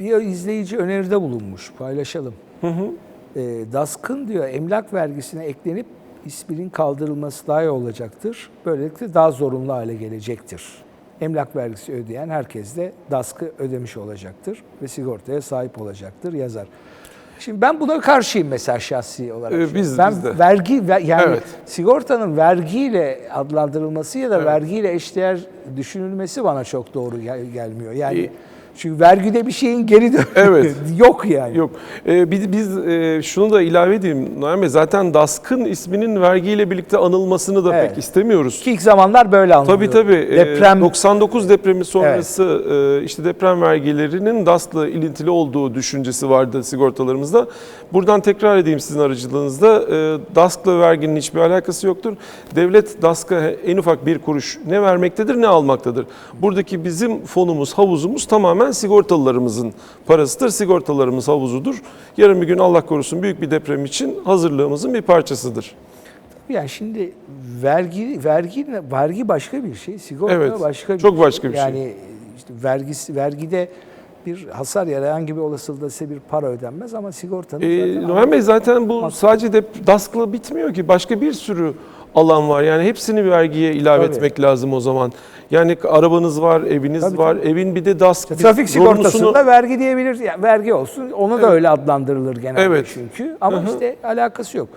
bir izleyici öneride bulunmuş. Paylaşalım. E, DASK'ın diyor emlak vergisine eklenip isminin kaldırılması daha iyi olacaktır. Böylelikle daha zorunlu hale gelecektir. Emlak vergisi ödeyen herkes de DASK'ı ödemiş olacaktır ve sigortaya sahip olacaktır yazar. Şimdi ben buna karşıyım mesela şahsi olarak. Ee, biz- ben biz de. vergi ve- yani Evet. sigortanın vergiyle adlandırılması ya da vergiyle eşdeğer düşünülmesi bana çok doğru gel- gelmiyor. Yani Ee, çünkü vergide bir şeyin geri dönüşü Evet. yok yani. Yok. Ee, biz biz e, şunu da ilave edeyim. Noyan Bey zaten DASK'ın isminin vergiyle birlikte anılmasını da Evet. pek istemiyoruz. Ki ilk zamanlar böyle anılıyor. Tabii tabii. Ee, Deprem 99 depremi sonrası e, işte deprem vergilerinin DASK'la ilintili olduğu düşüncesi vardı sigortalarımızda. Buradan tekrar edeyim sizin aracılığınızda. E, DASK'la verginin hiçbir alakası yoktur. Devlet DASK'a en ufak bir kuruş ne vermektedir ne almaktadır. Buradaki bizim fonumuz, havuzumuz tamamen sigortalılarımızın parasıdır. Sigortalarımız havuzudur. Yarın bir gün Allah korusun büyük bir deprem için hazırlığımızın bir parçasıdır. yani şimdi vergi vergi vergi başka bir şey, sigorta Evet, başka bir çok şey. başka bir şey. Yani işte vergisi vergide bir hasar ya herhangi bir olasılıkta size bir para ödenmez ama sigortanın Ee, Noyan Bey zaten bu sadece de DASK'la bitmiyor ki. Başka bir sürü alan var. Yani hepsini bir vergiye ilave Tabii. etmek lazım o zaman. Yani arabanız var, eviniz Tabii, var. tabii. Evin bir de DASK Trafik sigortasında vergi diyebilir. Yani vergi olsun. Onu da öyle adlandırılır genelde Evet. çünkü. Ama işte alakası yok.